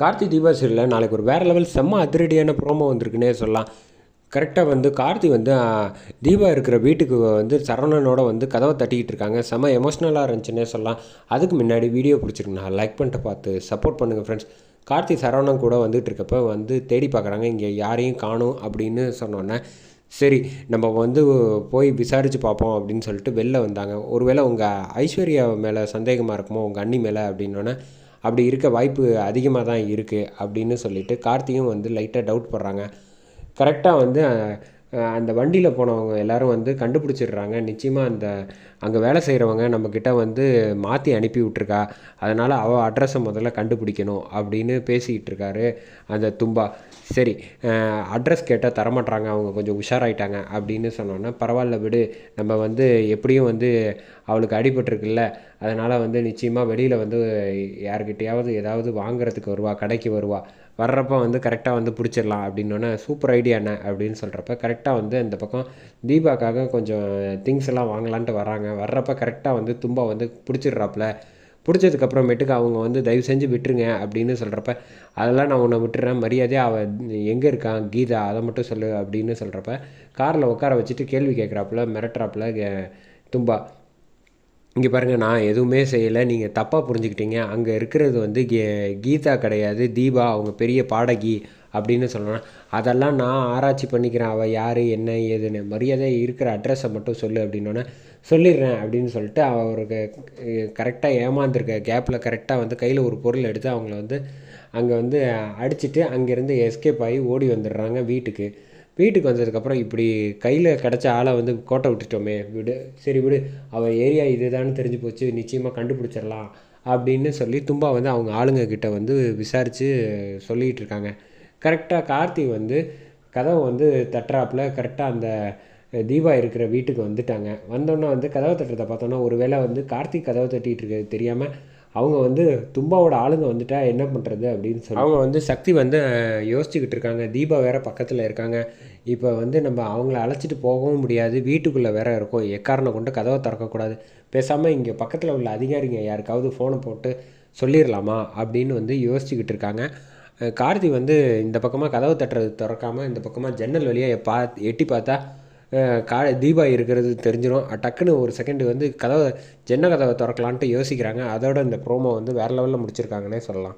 கார்த்தி தீபா சீரியலில் நாளைக்கு ஒரு வேறு லெவல் செம்ம அதிரடியான ப்ரோமோ வந்திருக்குன்னே சொல்லலாம். கரெக்டாக வந்து கார்த்தி வந்து தீபா இருக்கிற வீட்டுக்கு வந்து சரவணனோட வந்து கதவை தட்டிக்கிட்டு இருக்காங்க. செம்ம எமோஷ்னலாக இருந்துச்சுன்னே சொல்லலாம். அதுக்கு முன்னாடி வீடியோ பிடிச்சிருக்குண்ணா லைக் பண்ணிட்டு பார்த்து சப்போர்ட் பண்ணுங்கள் ஃப்ரெண்ட்ஸ் கார்த்தி சரவணன் கூட வந்துட்டு இருக்கப்ப வந்து தேடி பார்க்குறாங்க. இங்கே யாரையும் காணும் அப்படின்னு சொன்னோன்னே. சரி நம்ம வந்து போய் விசாரித்து பார்ப்போம் அப்படின்னு சொல்லிட்டு வெளில வந்தாங்க. ஒருவேளை உங்கள் ஐஸ்வர்யா மேலே சந்தேகமாக இருக்குமோ உங்கள் அண்ணி மேலே அப்படின்னோடனே அப்படி இருக்க வாய்ப்பு அதிகமாக தான் இருக்குது அப்படின்னு சொல்லிட்டு கார்த்தியும் வந்து லைட்டாக டவுட் படுறாங்க. கரெக்டாக வந்து அந்த வண்டியில் போனவங்க எல்லாரும் வந்து கண்டுபிடிச்சிடுறாங்க. நிச்சயமாக அந்த அங்கே வேலை செய்கிறவங்க நம்மக்கிட்ட வந்து மாற்றி அனுப்பி விட்ருக்கா அதனால் அவள் அட்ரஸை முதல்ல கண்டுபிடிக்கணும் அப்படின்னு பேசிக்கிட்டு இருக்காரு அந்த தும்பா. சரி அட்ரஸ் கேட்டால் தரமாட்டாங்க அவங்க கொஞ்சம் உஷாராயிட்டாங்க அப்படின்னு சொன்னோன்னா பரவாயில்ல விடு நம்ம வந்து எப்படியும் வந்து அவளுக்கு அடிபட்டிருக்குல்ல. அதனால் வந்து நிச்சயமாக வெளியில் வந்து யார்கிட்டையாவது ஏதாவது வாங்குறதுக்கு வருவா கடைக்கு வருவா. வர்றப்ப வந்து கரெக்டாக வந்து பிடிச்சிடலாம் அப்படின்னோடனே சூப்பர் ஐடியா என்ன? அப்படின்னு சொல்கிறப்ப கரெக்டாக வந்து இந்த பக்கம் தீபாக்காக கொஞ்சம் திங்ஸ் எல்லாம் வாங்கலான்ட்டு வராங்க வர்றப்ப கரெக்டாக வந்து தும்பா வந்து பிடிச்சிடுறாப்புல. பிடிச்சதுக்கப்புறமேட்டுக்கு அவங்க வந்து தயவு செஞ்சு விட்டுருங்க அப்படின்னு சொல்கிறப்ப அதெல்லாம் நான் உன்னை விட்டுறேன். மரியாதையாக அவள் எங்கே இருக்கான் கீதா அதை மட்டும் சொல்லு. அப்படின்னு சொல்கிறப்ப காரில் உட்கார வச்சுட்டு கேள்வி கேட்குறாப்புல மிரட்டுறாப்புல கே- தும்பா. இங்கே பாருங்கள் நான் எதுவுமே செய்யலை. நீங்கள் தப்பாக புரிஞ்சுக்கிட்டீங்க. அங்கே இருக்கிறது வந்து கீ கீதா கிடையாது. தீபா அவங்க பெரிய பாடகி அப்படின்னு சொல்லலாம். அதெல்லாம் நான் ஆராய்ச்சி பண்ணிக்கிறேன். அவள் யார் என்ன ஏதுன்னு. மரியாதை இருக்கிற அட்ரஸை மட்டும் சொல்லு அப்படின்னோடனே சொல்லிடுறேன் அப்படின்னு சொல்லிட்டு அவருக்கு கரெக்டாக ஏமாந்துருக்க கேப்பில் கரெக்டாக வந்து கையில் ஒரு பொருள் எடுத்து அவங்கள வந்து அங்கே வந்து அடிச்சிட்டு அங்கேருந்து எஸ்கேப் ஆகி ஓடி வந்துடுறாங்க வீட்டுக்கு. வீட்டுக்கு வந்ததுக்கப்புறம் இப்படி கையில் கிடச்ச ஆளை வந்து கோட்டை விட்டுட்டோமே விடு சரி விடு அவள் ஏரியா இதுதான்னு தெரிஞ்சு போச்சு நிச்சயமாக கண்டுபிடிச்சிடலாம் அப்படின்னு சொல்லி தும்பா வந்து அவங்க ஆளுங்க கிட்ட வந்து விசாரித்து சொல்லிகிட்டு இருக்காங்க. கரெக்டாக கார்த்தி வந்து கதவை வந்து தட்டுறாப்புல கரெக்டாக அந்த தீபா இருக்கிற வீட்டுக்கு வந்துட்டாங்க. வந்தோன்னே வந்து கதவை தட்டுறதை பார்த்தோன்னா ஒரு வேளை வந்து கார்த்திக் கதவை தட்டிகிட்டு இருக்கிறது தெரியாமல் அவங்க வந்து தும்பாவோட ஆளுங்க வந்துட்டா என்ன பண்ணுறது அப்படின்னு சொல்லி. அவங்க வந்து சக்தி வந்து யோசிச்சுக்கிட்டு இருக்காங்க. தீபா வேற பக்கத்தில் இருக்காங்க. இப்போ வந்து நம்ம அவங்கள அழைச்சிட்டு போகவும் முடியாது. வீட்டுக்குள்ளே வேற இருக்கும். எக்காரணம் கொண்டு கதவை திறக்கக்கூடாது பேசாமல் இங்கே பக்கத்தில் உள்ள அதிகாரிங்க யாருக்காவது ஃபோனை போட்டு சொல்லிடலாமா அப்படின்னு வந்து யோசிச்சுக்கிட்டு இருக்காங்க. கார்த்தி வந்து இந்த பக்கமாக கதவை தட்டுறது திறக்காமல் இந்த பக்கமாக ஜன்னல் வழியாக பா எட்டி பார்த்தா கா தீபா இருக்கிறது தெரிஞ்சிடும் டக்குன்னு ஒரு செகண்டு வந்து கதவை ஜன்ன கதவை திறக்கலான்ட்டு யோசிக்கிறாங்க. அதோட இந்த ப்ரோமோ வந்து வேறு லெவலில் முடிச்சிருக்காங்கன்னே சொல்லலாம்.